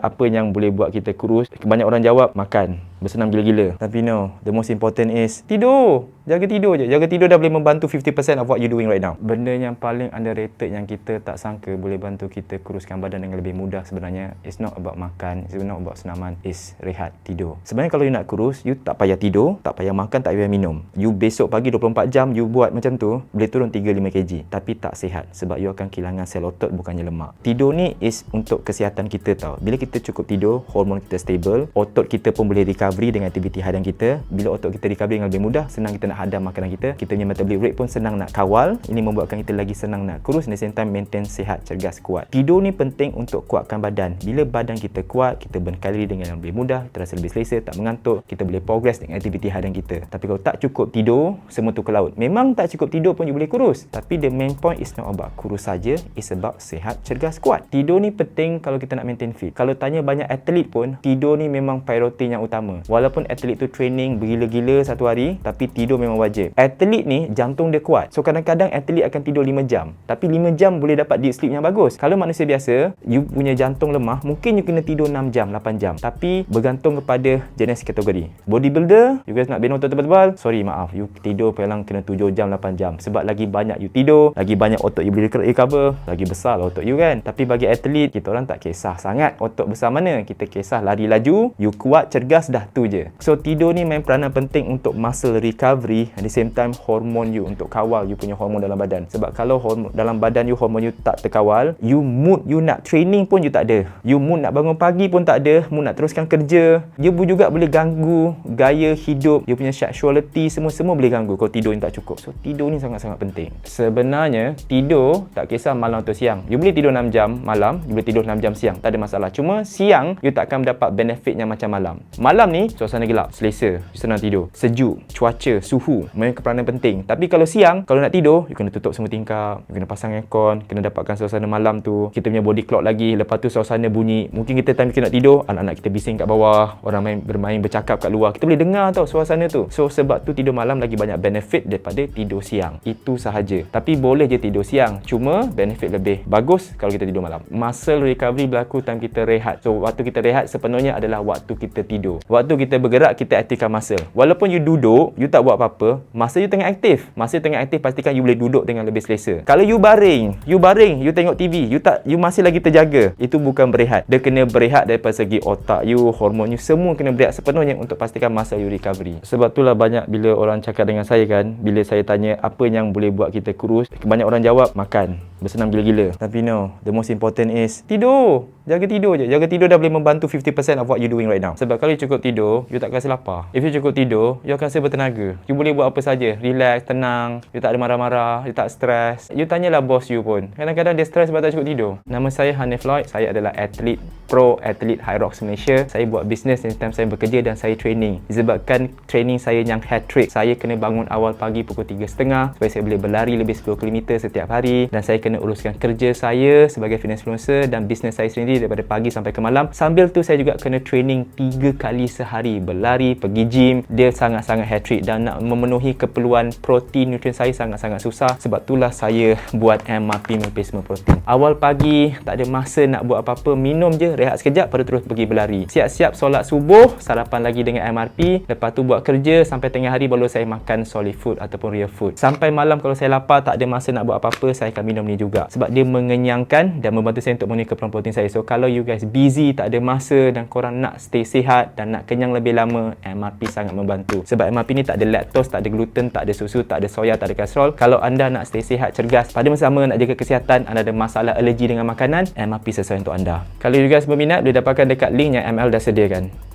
Apa yang boleh buat kita kurus? Banyak orang jawab, makan. Bersenam gila-gila. Tapi no, the most important is tidur. Jaga tidur je. Jaga tidur dah boleh membantu 50% of what you doing right now. Benda yang paling underrated yang kita tak sangka boleh bantu kita kuruskan badan dengan lebih mudah sebenarnya it's not about makan, it's not about senaman, is rehat, tidur. Sebenarnya kalau you nak kurus, you tak payah tidur, tak payah makan, tak payah minum. You besok pagi 24 jam you buat macam tu, boleh turun 3-5 kg. Tapi tak sihat sebab you akan kehilangan sel otot bukannya lemak. Tidur ni is untuk kesihatan kita tau. Bila kita cukup tidur, hormon kita stable, otot kita pun boleh recovery dengan aktiviti harian kita. Bila otot kita recovery dengan lebih mudah, senang kita nak hadam makanan kita. Kita punya metabolic rate pun senang nak kawal. Ini membuatkan kita lagi senang nak kurus dan same time maintain sihat, cergas, kuat. Tidur ni penting untuk kuatkan badan. Bila badan kita kuat, kita burn kalori dengan lebih mudah, terasa lebih selesa, tak mengantuk, kita boleh progress dengan aktiviti harian kita. Tapi kalau tak cukup tidur, semua tu ke laut. Memang tak cukup tidur pun you boleh kurus. Tapi the main point is not about kurus saja, it's about sihat, cergas, kuat. Tidur ni penting kalau kita nak maintain fit. Kalau tanya banyak atlet pun, tidur ni memang priority yang utama. Walaupun atlet tu training bergila-gila satu hari, tapi tidur memang wajib. Atlet ni jantung dia kuat. So kadang-kadang atlet akan tidur 5 jam. Tapi 5 jam boleh dapat deep sleep yang bagus. Kalau manusia biasa, you punya jantung lemah, mungkin you kena tidur 6 jam, 8 jam. Tapi bergantung kepada jenis kategori. Bodybuilder, you guys nak otot tebal-tebal, sorry maaf, you tidur paling kena 7 jam, 8 jam. Sebab lagi banyak you tidur, lagi banyak otot you boleh recover, lagi besar lah otot you kan. Tapi bagi atlet, kita orang tak kisah sangat otot besar mana. Kita kisah lari laju, you kuat, cergas, dah tu je. So tidur ni main peranan penting untuk muscle recovery and the same time hormon you untuk kawal you punya hormon dalam badan. Sebab kalau hormon dalam badan you hormon you tak terkawal you mood you nak training pun you tak ada. You mood nak bangun pagi pun tak ada mood nak teruskan kerja you pun juga boleh ganggu gaya hidup you punya sexuality semua-semua boleh ganggu kalau tidur yang tak cukup. So tidur ni sangat-sangat penting. Sebenarnya tidur tak kisah malam atau siang. You boleh tidur 6 jam malam you boleh tidur 6 jam siang. Tak ada masalah. Cuma siang you tak akan mendapat benefitnya macam malam. Malam ni suasana gelap selesa senang tidur sejuk cuaca suhu main keperanan penting. Tapi kalau siang, kalau nak tidur, you kena tutup semua tingkap, you kena pasang aircon, kena dapatkan suasana malam tu. Kita punya body clock lagi, lepas tu suasana bunyi. Mungkin kita time kita nak tidur, anak-anak kita bising kat bawah, orang main bermain bercakap kat luar. Kita boleh dengar tau suasana tu. So sebab tu tidur malam lagi banyak benefit daripada tidur siang. Itu sahaja. Tapi boleh je tidur siang. Cuma benefit lebih bagus kalau kita tidur malam. Muscle recovery berlaku time kita rehat. So waktu kita rehat sepenuhnya adalah waktu kita tidur. Waktu kita bergerak, kita aktifkan muscle. Walaupun you duduk, you tak buat apa-apa, masa you tengah aktif. Masa you tengah aktif pastikan you boleh duduk dengan lebih selesa. Kalau you baring, you baring, you tengok TV, you tak you masih lagi terjaga. Itu bukan berehat. Dia kena berehat daripada segi otak you, hormon you semua kena berehat sepenuhnya untuk pastikan masa you recovery. Sebab itulah banyak bila orang cakap dengan saya kan, bila saya tanya apa yang boleh buat kita kurus, banyak orang jawab makan. Bersenam gila-gila. Tapi no, the most important is tidur. Jaga tidur je. Jaga tidur dah boleh membantu 50% of what you doing right now. Sebab kalau you cukup tidur, you tak rasa lapar. If you cukup tidur, you akan rasa bertenaga. You boleh buat apa saja. Relax, tenang. You tak ada marah-marah. You tak stres. You tanyalah bos you pun. Kadang-kadang dia stres sebab tak cukup tidur. Nama saya Hanif Lloyd. Saya adalah atlet pro atlet High Rocks Malaysia. Saya buat bisnes dan time saya bekerja dan saya training. Disebabkan training saya yang hat trick. Saya kena bangun awal pagi pukul 3.30 supaya saya boleh berlari lebih 10 km setiap hari dan saya kena uruskan kerja saya sebagai fitness influencer dan bisnes saya sendiri daripada pagi sampai ke malam. Sambil tu saya juga kena training 3 kali sehari. Berlari, pergi gym. Dia sangat-sangat hat trick dan nak memenuhi keperluan protein nutrien saya sangat-sangat susah. Sebab itulah saya buat MRP replacement protein. Awal pagi tak ada masa nak buat apa-apa. Minum je, rehat sekejap baru terus pergi berlari. Siap-siap solat subuh, sarapan lagi dengan MRP. Lepas tu buat kerja sampai tengah hari baru saya makan solid food ataupun real food. Sampai malam kalau saya lapar tak ada masa nak buat apa-apa, saya akan minum ni juga. Sebab dia mengenyangkan dan membantu saya untuk memenuhi keperluan protein saya. So kalau you guys busy tak ada masa dan korang nak stay sihat dan nak kenyang lebih lama MRP sangat membantu. Sebab MRP ni tak ada lactose tak ada gluten tak ada susu tak ada soya tak ada kolesterol. Kalau anda nak stay sihat cergas pada masa sama nak jaga kesihatan anda ada masalah alergi dengan makanan MRP sesuai untuk anda. Kalau you guys berminat boleh dapatkan dekat link yang ML dah sediakan